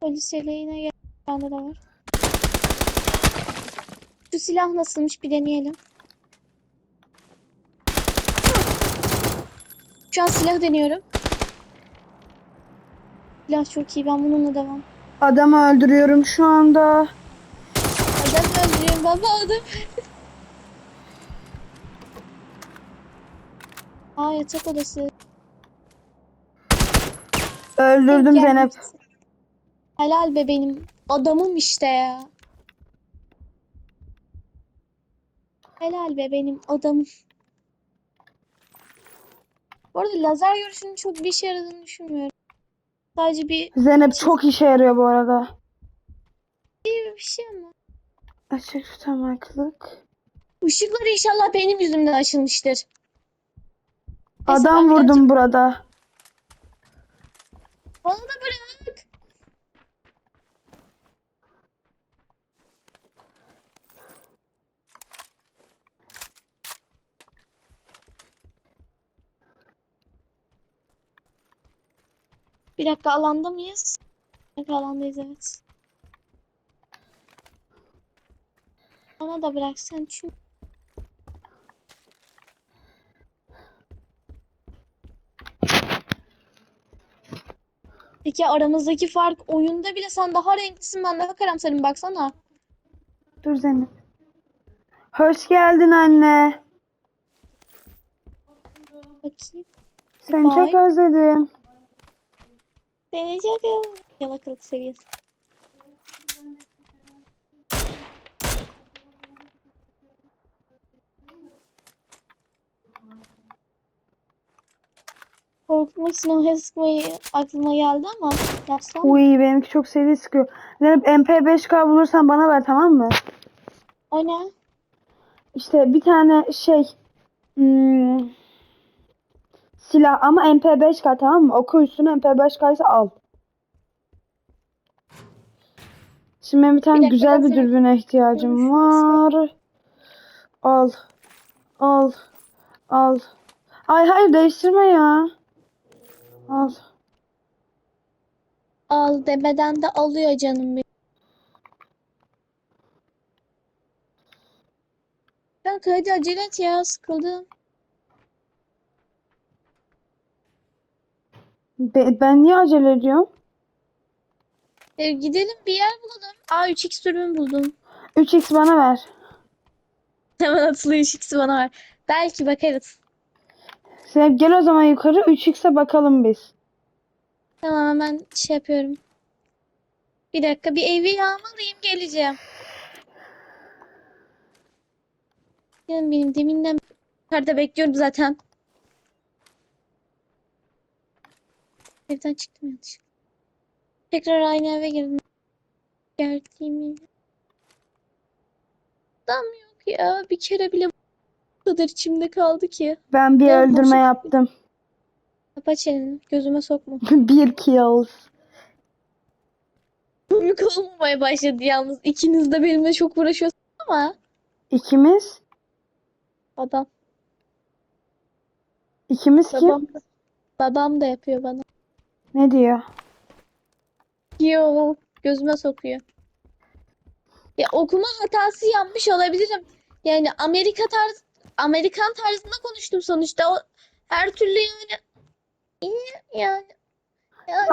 Polis yeleğine gel. Bende de var. Şu silah nasılmış bir deneyelim. Şu an silah deniyorum. Silah çok iyi. Ben bununla devam. Adamı öldürüyorum şu anda. Adam öldürüyorum baba adam. Aa yatak odası. Öldürdüm Zeynep. birisi. Helal be benim adamım işte ya. Helal be benim adamım. Bu arada lazer görüşünün çok bir işe yaradığını düşünmüyorum. Sadece bir, Zeynep çok işe yarıyor bu arada. bir, bir şey ama. Açık tutamaklık. Işıklar inşallah benim yüzümden açılmıştır. Neyse, Adam ben vurdum burada. Bana da bırak. Bir dakika alanda mıyız? Bir dakika alandayız evet. Bana da bıraksan çünkü. Peki aramızdaki fark oyunda bile sen daha renklisin ben daha karamsarım baksana. Dur Zeynep. Hoş geldin anne. Bakayım. Seni çok Vay. özledim. Seni çok Yalakalık seviyesi. Korkutmak için o sıkmayı aklıma geldi ama yapsam? Uy benimki çok seri sıkıyor. Zeynep MP5K bulursan bana ver tamam mı? O ne? İşte bir tane şey hmm, silah ama MP5K tamam mı? Oku üstüne MP5K ise al. Şimdi benim bir tane dakika, güzel bir dürbüne ihtiyacım var. Al. Al. Al. Ay hayır değiştirme ya. Al. Al demeden de alıyor canım benim. Kanka hadi acele et ya sıkıldım. Be- ben niye acele ediyorum? E, gidelim bir yer bulalım. Aa 3x dürbün buldum. 3x bana ver. Hemen atılıyor 3x'i bana ver. Belki bakarız. Sen gel o zaman yukarı 3x'e bakalım biz. Tamam hemen şey yapıyorum. Bir dakika bir evi yağmalayayım geleceğim. Canım benim deminden yukarıda bekliyorum zaten. Evden çıktım yanlışlıkla. Tekrar aynı eve girdim. Geldiğim Adam yok ya. Bir kere bile bu kadar içimde kaldı ki. Ben bir Ya, öldürme boşu- yaptım. Kapa çeneni. Gözüme sokma. bir kills. Komik olmamaya başladı yalnız. İkiniz de benimle çok uğraşıyorsunuz ama İkimiz? adam. İkimiz kim? Babam da, babam da yapıyor bana. Ne diyor? Yo, gözüme sokuyor. Ya okuma hatası yapmış olabilirim. Yani Amerika tarz Amerikan tarzında konuştum sonuçta. O her türlü yani iyi yani. Yani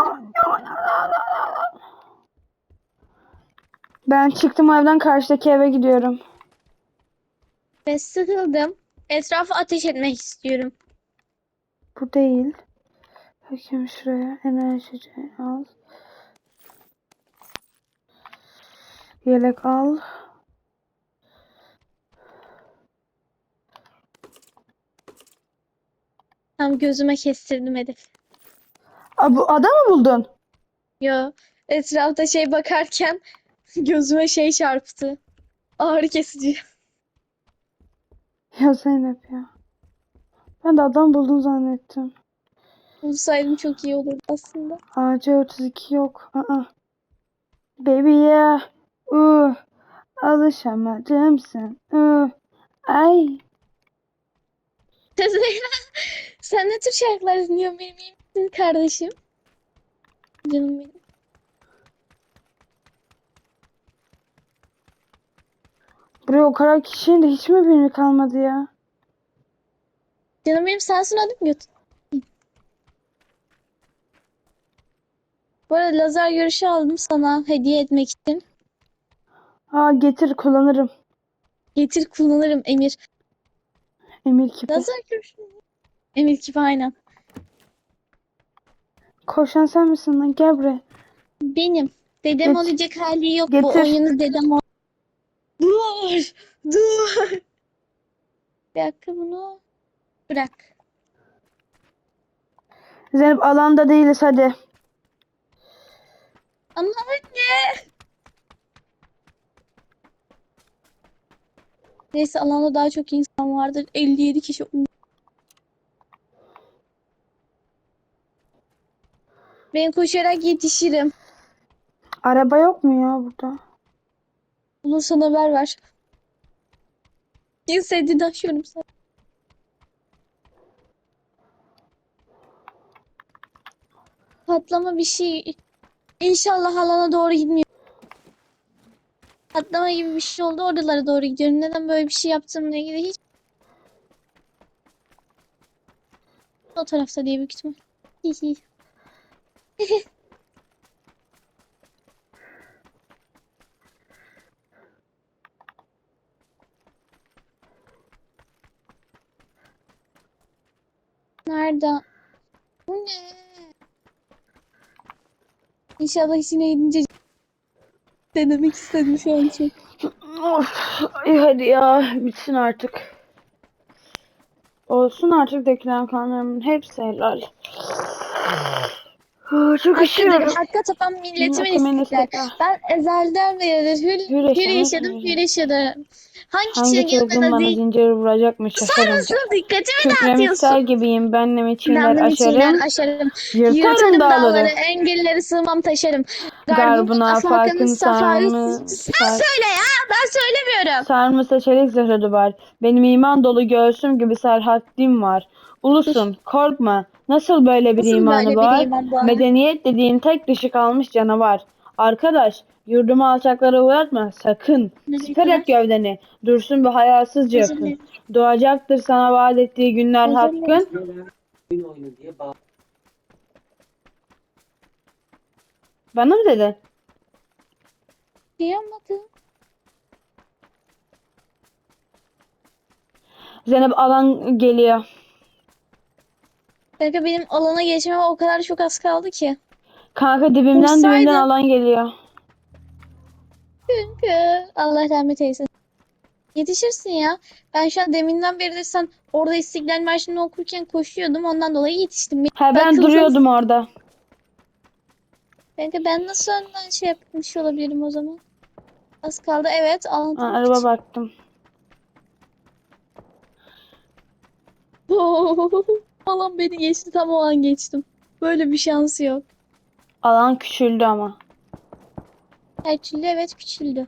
Ben çıktım evden karşıdaki eve gidiyorum. ben sıkıldım. Etrafı ateş etmek istiyorum. Bu değil. Bakayım şuraya. Enerjici al. Yelek al. Tam gözüme kestirdim hedef. Aa, bu adam mı buldun? Yo, etrafta şey bakarken gözüme şey çarptı. Ağrı kesici. Ya Zeynep ya. Ben de adam buldun zannettim. Bulsaydım çok iyi olurdu aslında. AC32 yok. Aa. Baby'ye. Uh. Alışamadım sen. Uh. Ay. Sen ne tür şarkılar dinliyorsun benim iyi misin kardeşim? Canım benim. Buraya o kadar kişinin de hiç mi birini kalmadı ya? Canım benim sensin adım YouTube. Bu arada lazer görüşü aldım sana hediye etmek için. Aa getir kullanırım. Getir kullanırım Emir. Emir kipi. Lazer görüşü. Emir gibi aynen. Koşan sen misin lan? Gel buraya. Benim. Dedem Get- olacak hali yok bu getir. oyunu dedem ol. Dur. Dur. Bir dakika bunu bırak. Zeynep alanda değiliz hadi. Ama anne. Neyse alanda daha çok insan vardır. 57 kişi. Ben koşarak yetişirim. Araba yok mu ya burada? Bulursan haber ver. Sevdiğini aşıyorum sana. Patlama bir şey. İnşallah alana doğru gitmiyor. Patlama gibi bir şey oldu. Oralara doğru gidiyorum. Neden böyle bir şey yaptığımla ilgili hiç o tarafta diye büyük ihtimal. Nerede? Bu ne? İnşallah işine gidince denemek istedim şu an çok. Ay hadi ya bitsin artık. Olsun artık dökülen kanlarımın hepsi helal. Ah, Çok üşüyorum. hakka tapan milletimin istiklal. Ben ezelden beridir hür, Hür hür yaşadım, hür yaşadım. Hangi Hangi çılgın bana değil? zincir vuracakmış şaşarım. Nasıl dikkatimi Kükremişler dağıtıyorsun? gibiyim benle içimden Namlım içinden aşarım. aşarım. Yırtarım Yırtarım dağları, dağları. engelleri sığmam taşarım. Garbına farkın sarmı. Sen söyle ya, ben söylemiyorum. Sarmısa çelik zırhı var. Benim iman dolu göğsüm gibi serhatlim var. Ulusun korkma. Nasıl böyle bir Nasıl imanı böyle bir var? iman var? Medeniyet dediğin tek dışı kalmış canavar. Arkadaş yurdumu alçaklara uğratma sakın. Siper et gövdeni. Dursun bir hayasızca yakın. Doğacaktır sana vaat ettiği günler hakkın. oyun oyunu diye bağ Bana mı dedin? Duyamadım. Zeynep alan geliyor. Kanka benim alana geçmeme o kadar çok az kaldı ki. Kanka dibimden Vursaydın. dibimden alan geliyor. Kanka Allah rahmet eylesin. Yetişirsin ya. Ben şu an deminden beri de sen orada İstiklal Marşı'nı okurken koşuyordum. Ondan dolayı yetiştim. Ha ben Akılsız. duruyordum orada. Kanka ben nasıl önden şey yapmış olabilirim o zaman? Az kaldı. Evet. Ha, araba baktım. Alan beni geçti. Tam o an geçtim. Böyle bir şansı yok. Alan küçüldü ama. Küçüldü evet küçüldü.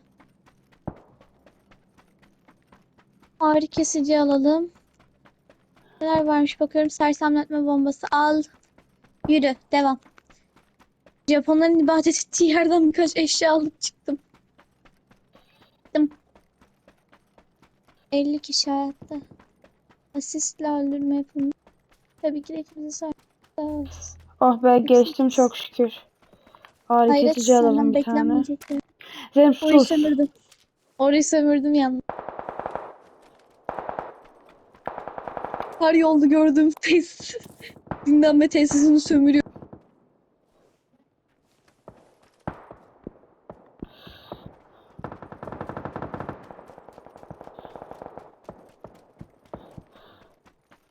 Ağrı kesici alalım. Neler varmış bakıyorum. Sersemletme bombası al. Yürü devam. Japonların ibadet ettiği yerden birkaç eşya alıp çıktım. Çıktım. 50 kişi hayatta. Asistle öldürme yapılmış. Tabii ki de kimse sağ Oh be geçtim çok şükür. Ağrı Hayret kesici alalım bir tane. beklenmeyecekti. Zeynep Orayı sus. sömürdüm. Orayı sömürdüm yalnız. Her yolda gördüğüm tesis. Dinlenme tesisini sömürüyor.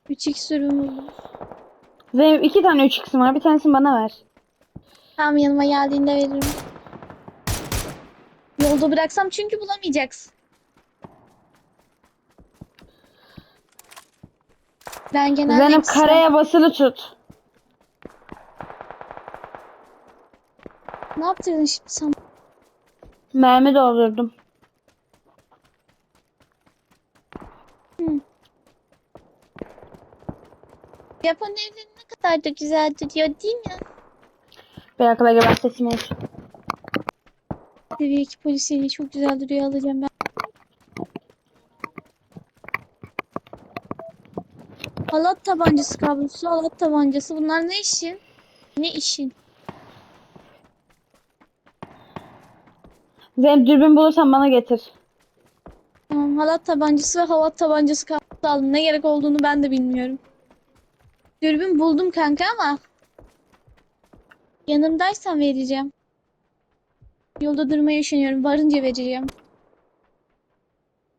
Üç x sürüm buldum. Zeynep iki tane 3x'im var. Bir tanesini bana ver. Tamam yanıma geldiğinde veririm. Yolda bıraksam çünkü bulamayacaksın. Ben genelde Zeynep ikisi- karaya basılı tut. Ne yaptırdın şimdi sen? Mermi doldurdum. Japon evleri ne kadar da güzel duruyor değil mi? Bir dakika ben sesimi aç. Seviye 2 polis evi çok güzel duruyor alacağım ben. Halat tabancası kablosu, halat tabancası. Bunlar ne işin? Ne işin? Zeynep dürbün bulursan bana getir. Tamam, halat tabancası ve halat tabancası kablosu aldım. Ne gerek olduğunu ben de bilmiyorum. Dürbün buldum kanka ama yanımdaysan vereceğim. Yolda durmaya üşeniyorum. Varınca vereceğim.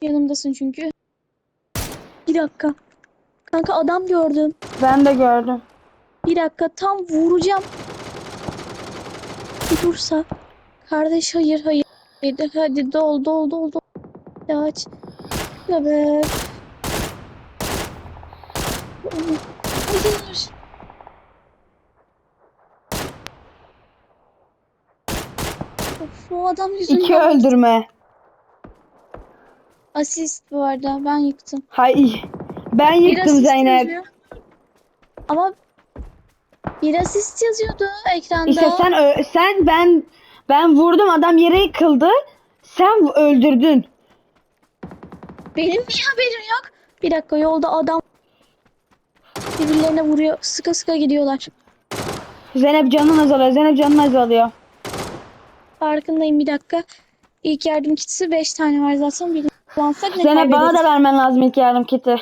Yanımdasın çünkü. Bir dakika. Kanka adam gördüm. Ben de gördüm. Bir dakika tam vuracağım. Bir dursa. Kardeş hayır hayır. Hadi hadi dol dol dol dol. Ya aç. Evet. Hayır. Of, o adam İki yüzünden öldürme. asist bu arada ben yıktım. Hay. Ben Bir yıktım asist Zeynep. yazıyor. Ama bir asist yazıyordu ekranda. İşte sen sen ben ben vurdum adam yere yıkıldı. Sen öldürdün. Benim niye haberim yok? Bir dakika yolda adam birbirlerine vuruyor. Sıka sıka gidiyorlar. Zeynep canın azalıyor. Zeynep canın azalıyor. Farkındayım bir dakika. İlk yardım kitisi 5 tane var zaten. Birini kullansak ne Zeynep bana da vermen lazım ilk yardım kiti.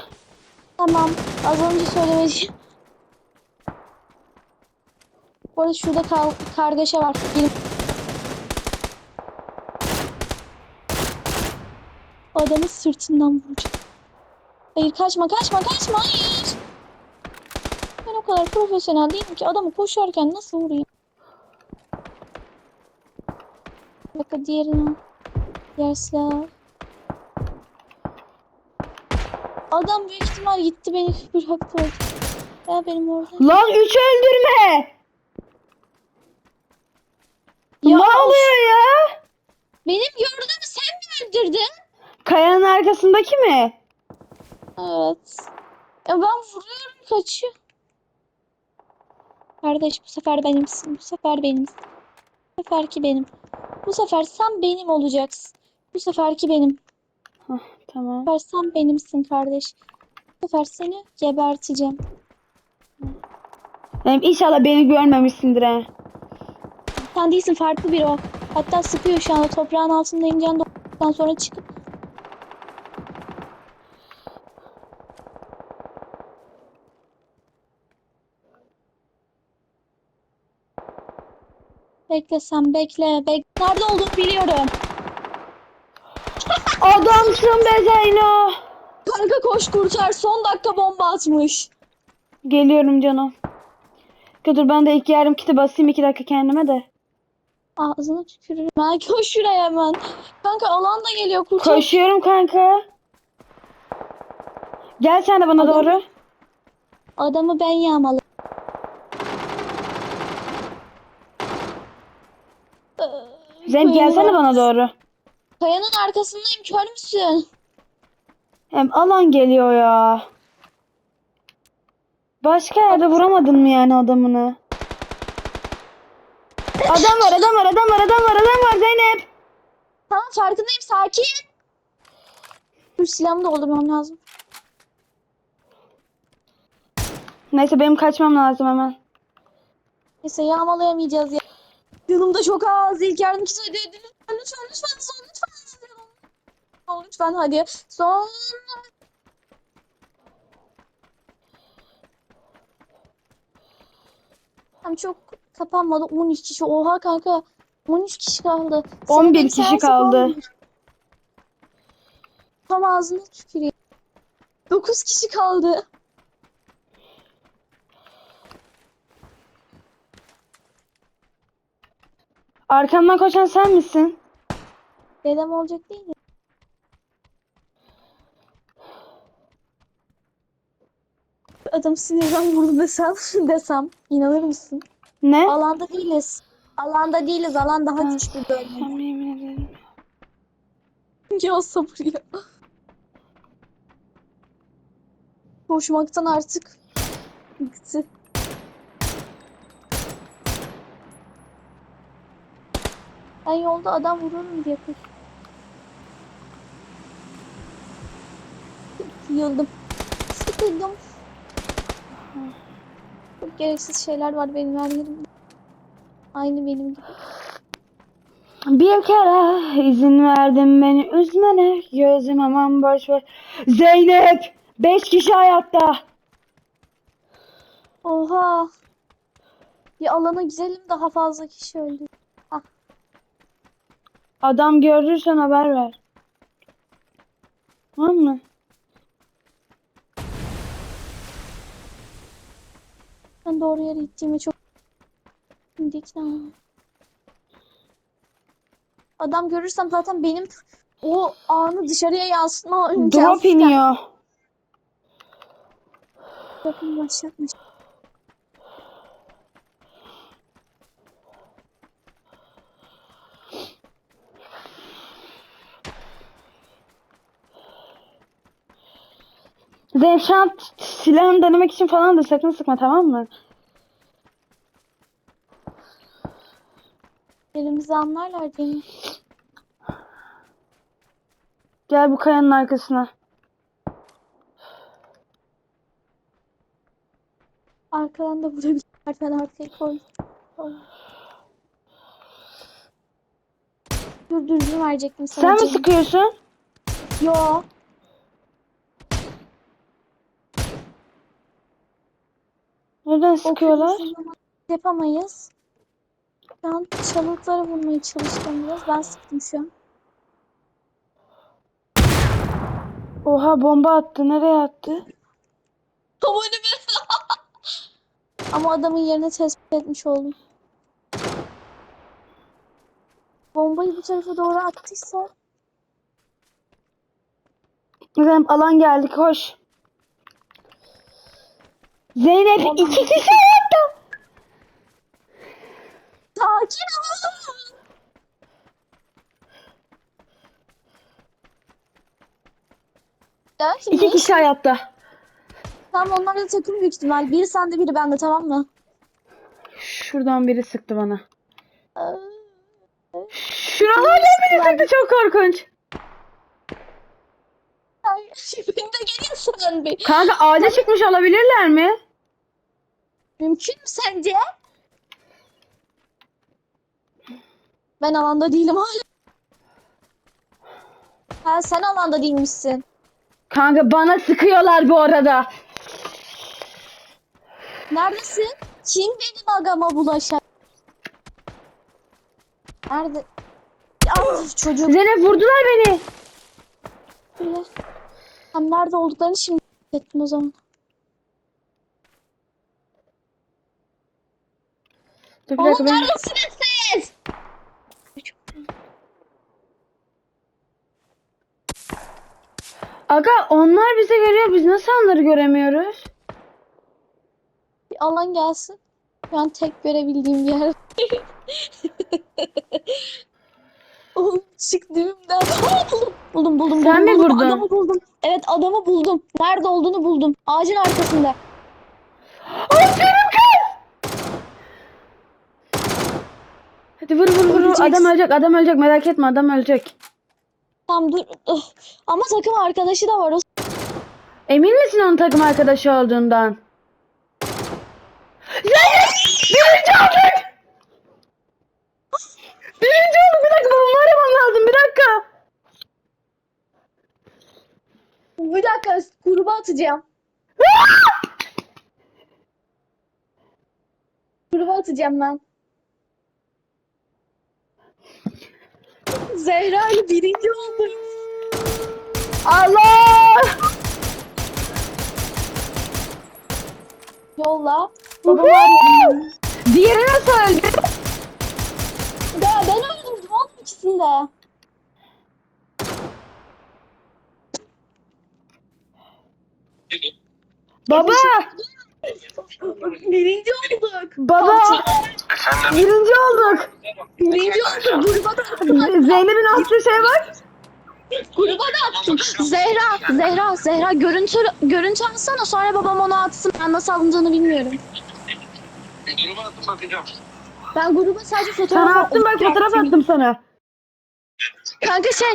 Tamam. Az önce söylemediğim. Bu arada şurada kal kargaşa var. Gelin. Adamı sırtından vuracağım. Hayır kaçma kaçma kaçma hayır. Kadar profesyonel değilim ki adamı koşarken nasıl vurayım? Bir dakika diğerini. Diğer silah. Adam büyük ihtimal gitti beni bıraktı orada. Ya benim orada. Lan üç öldürme. Ya ne oluyor ya? Benim gördüğümü sen mi öldürdün? Kayanın arkasındaki mi? Evet. Ya ben vuruyorum kaçıyor. Kardeş bu sefer benimsin. Bu sefer benimsin. Bu seferki benim. Bu sefer sen benim olacaksın. Bu seferki benim. Tamam. Bu sefer sen benimsin kardeş. Bu sefer seni geberteceğim. Zeynep inşallah beni görmemişsindir ha. Sen değilsin farklı biri o. Hatta sıkıyor şu anda toprağın altında ineceğin sonra çıkıp. Bekle sen bekle. Bek Nerede olduğunu biliyorum. Adamsın be Zeyno. Kanka koş kurtar. Son dakika bomba atmış. Geliyorum canım. Dur ben de ilk yardım kiti basayım iki dakika kendime de. Ağzına tükürürüm. Ha, koş şuraya hemen. Kanka alan da geliyor kurtar. Koşuyorum kanka. Gel sen de bana Adam- doğru. Adamı ben yağmaladım. Zeynep gelsene bana doğru. Kayanın arkasındayım. Kör müsün? Hem alan geliyor ya. Başka yerde vuramadın mı yani adamını? Adam var, adam var, adam var, adam var, adam var Zeynep. Tamam farkındayım. Sakin. Dur silahımı doldurmam lazım. Neyse benim kaçmam lazım hemen. Neyse yağmalayamayacağız ya. Yanımda çok az. İlk yardım kiti hadi. hadi. Lütfen lütfen lütfen. Son lütfen. Son lütfen hadi. Son. Tam çok kapanmadı. 13 kişi. Oha kanka. 13 kişi kaldı. 11 Senin kişi kaldı. 11. Tam ağzına tüküreyim. 9 kişi kaldı. Arkamdan koşan sen misin? Dedem olacak değil mi? Adam sinirden vurdu desem, desem inanır mısın? Ne? Alanda değiliz. Alanda değiliz. Alan daha Ha, bir bölge. Tamam, yemin ederim. Ya sabır ya. Koşmaktan artık bıktı. Ben yolda adam vururum diye koş. Yıldım. Sıkıldım. Çok gereksiz şeyler var benim her yerimde. Aynı benim gibi. Bir kere izin verdim beni üzmene. Gözüm aman boş ver. Zeynep! Beş kişi hayatta. Oha. Bir alana gidelim daha fazla kişi öldü. Adam görürsen haber ver. Tamam mı? Ben doğru yere gittiğime çok oldum. Adam görürsem zaten benim o anı dışarıya yansıtma Drop imkansız. iniyor. Drop'un başlatmış. Zeynep şu an t- silahını denemek için falan da sakın sıkma tamam mı? Elimizi anlarlar değil mi? Gel bu kayanın arkasına. Arkadan da vurabilirler. Ben arkaya koy. koy. Dur dürbün verecektim sana. Sen mi canım. sıkıyorsun? Yo. Neden sıkıyorlar? Yapamayız. Şu an çalılıklara vurmaya çalıştım biraz. Ben sıktım şu an. Oha bomba attı. Nereye attı? Tam önüme. Ama adamın yerini tespit etmiş oldum. Bombayı bu tarafa doğru attıysa Zeynep alan geldi koş. Zeynep iki kişi hayatta. sakin ol. Ya şimdi İki kişi hayatta. Tamam onlar da takım büyük ihtimal. Biri sende biri bende tamam mı? Şuradan biri sıktı bana. Ee, Şuralardan biri sıktı çok korkunç. Ay, de geliyorsun bir. Kanka ağaca çıkmış olabilirler mi? Mümkün mü sence? Ben alanda değilim hala. Ha sen alanda değilmişsin. Kanka bana sıkıyorlar bu arada. Neredesin? Kim benim agama bulaşan? Nerede? Ya çocuk. Zeynep vurdular beni. Tam nerede olduklarını şimdi ettim o zaman. Dur bir dakika ben... neredesiniz siz? Aga onlar bize görüyor biz nasıl onları göremiyoruz? Bir alan gelsin. Şu an tek görebildiğim bir yer. Oğlum çık düğümden. Aa, buldum. Buldum buldum. Sen buldum, mi buldum. vurdun? Adamı buldum. Evet adamı buldum. Nerede olduğunu buldum. Ağacın arkasında. Aferin Hadi vur vur vur. Öleceksin. Adam ölecek adam ölecek merak etme adam ölecek. Tamam dur. Ih. Ama takım arkadaşı da var. O Emin misin onun takım arkadaşı olduğundan? Zeynep! Birinci olduk! Birinci olduk bir dakika babamı aramam lazım bir dakika. Bir dakika gruba atacağım. gruba atacağım ben. Zehra ile birinci oldu. Allah! Yolla. Diğeri nasıl öldü? Ya ben öldürdüm oğlum ikisini de. Baba! Birinci olduk. Baba! Birinci olduk. Birinci olduk. Gruba da attım. Zeynep'in attığı şeye bak. Gruba da attım. Zehra, Zehra, Zehra görüntü görüntü alsana sonra babam onu atsın. Ben nasıl alındığını bilmiyorum. Duruma attım bakacağım. Ben gruba sadece fotoğraf Sana attım bak fotoğraf attım sana. Kanka şey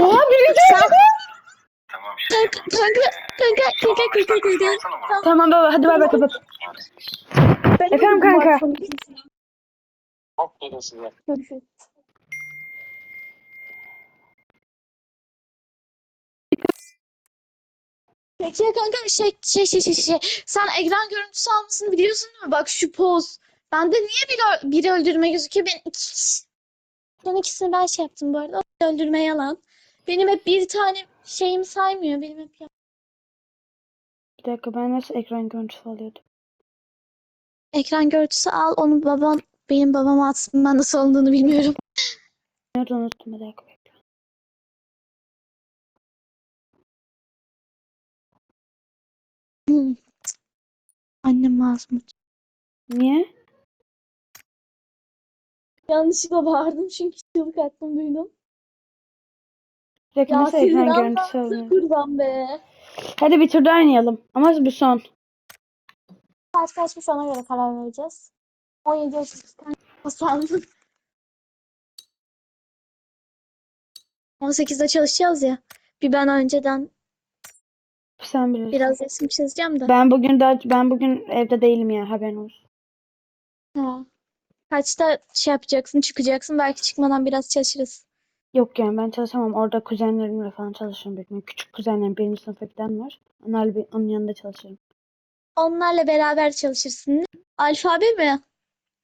Oha birinci Sen- olduk. Tamam şey Kanka, kanka, kanka, kanka, kanka, kanka. Tamam. Baba hadi bay bay kapat. Efendim kanka. Akşam- Aferin size. Görüşürüz. Peki kanka şey şey şey şey şey sen ekran görüntüsü almasını biliyorsun değil mi? Bak şu poz. Bende niye biri, biri öldürme gözüküyor? Ben iki kişi. Ben ikisini ben şey yaptım bu arada. O öldürme yalan. Benim hep bir tane şeyim saymıyor. Benim hep yap- Bir dakika ben nasıl ekran görüntüsü alıyordum? ekran görüntüsü al. Onu babam benim babama atsın. Ben nasıl alındığını bilmiyorum. Nerede unuttum bir dakika. Hmm. Annem ağzımı. Niye? Yanlışlıkla bağırdım çünkü çığlık attım duydum. Bir ekran sizin görüntüsü alıyordum? kurban be. Hadi bir tur daha oynayalım. Ama bir son. Saat kaçmış ona göre karar vereceğiz. 17.32'den sandım. 18'de çalışacağız ya. Bir ben önceden Sen bilirsin. biraz resim çizeceğim de. Ben bugün daha ben bugün evde değilim ya haberin olsun. Ha. Kaçta şey yapacaksın, çıkacaksın. Belki çıkmadan biraz çalışırız. Yok yani ben çalışamam. Orada kuzenlerimle falan çalışırım büyük ihtimalle. Küçük kuzenlerim birinci sınıfa giden var. Onlarla bir, onun yanında çalışırım. Onlarla beraber çalışırsın. Alfabe mi?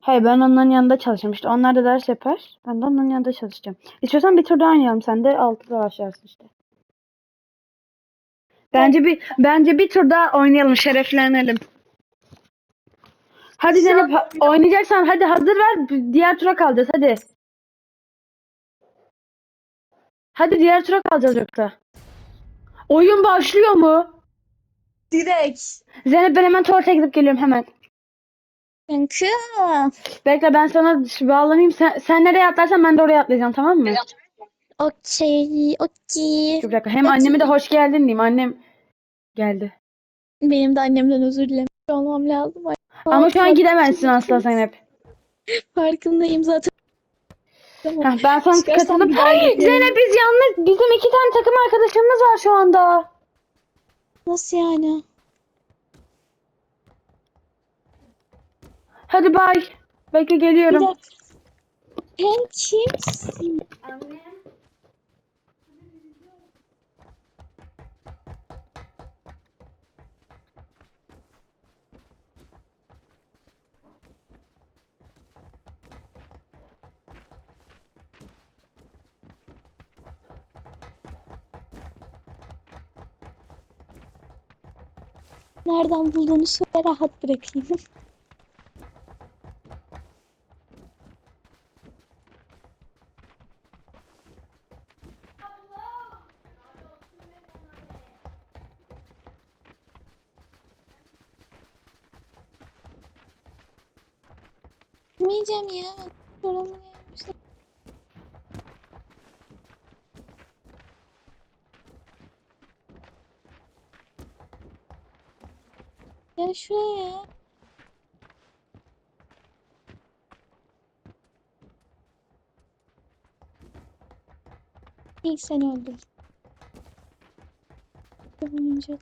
Hayır ben onların yanında çalışacağım. İşte onlar da ders yapar. Ben de onların yanında çalışacağım. İstiyorsan bir tur daha oynayalım. Sen de 6'da başlarsın işte. Bence bir bence bir tur daha oynayalım. Şereflenelim. Hadi Zeynep ha- oynayacaksan hadi hazır ver. Diğer tura kalacağız hadi. Hadi diğer tura kalacağız yoksa. Oyun başlıyor mu? Direkt. Zeynep ben hemen tuvalete gidip geliyorum hemen. Kanka. Bekle ben sana bağlanayım. Sen, sen nereye atlarsan ben de oraya atlayacağım tamam mı? Okey, okey. Dur bir dakika. Hem anneme de hoş geldin diyeyim. Annem geldi. Benim de annemden özür dilemek olmam lazım. Ay, Ama şu an gidemezsin asla Zeynep. Farkındayım zaten. Tamam. Heh, ben sana gelirim. Zeynep biz yalnız bizim iki tane takım arkadaşımız var şu anda. Nasıl yani? Hadi bay. Bekle geliyorum. Sen kimsin? Nereden bulduğunu söyle rahat bırakayım. Gitmeyeceğim ya. Sorun neymiş? Ya şuraya. İlk seni öldürdüm. Boyunca.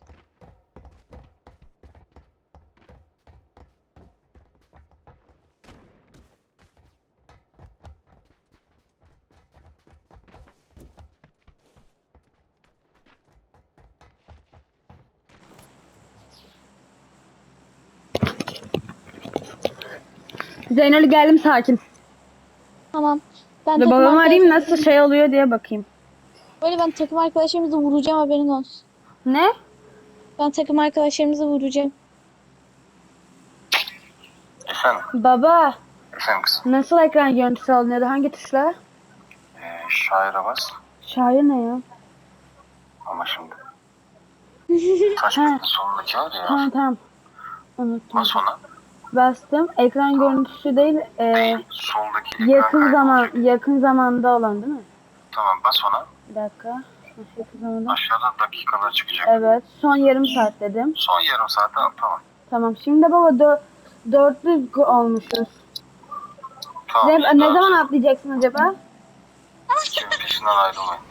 Zeynep geldim sakin. Tamam. Ben Dur takım babamı arayayım arkadaşlarımızı- nasıl şey oluyor diye bakayım. Böyle ben takım arkadaşlarımızı vuracağım haberin olsun. Ne? Ben takım arkadaşlarımızı vuracağım. Efendim, Baba efendim kızım. nasıl ekran görüntüsü alınıyordu? Hangi tuşla? Ee, şaire bas Şair ne ya? ama şimdi. Taş Ha. solundaki var ya. Tamam tamam. Unuttum. Bas ona. Bastım. Ekran görüntüsü değil. e, soldaki yakın zaman yakın zamanda olan değil mi? Tamam bas ona. Bir dakika. Yakın zamanda. Aşağıda dakikalar çıkacak. Evet. Son yarım saat dedim. Son yarım saate al tamam. Tamam. Şimdi baba dö dörtlü olmuşuz. Tamam. Ne abi, zaman atlayacaksın acaba? Kimin peşinden ayrılmayın. Tamam.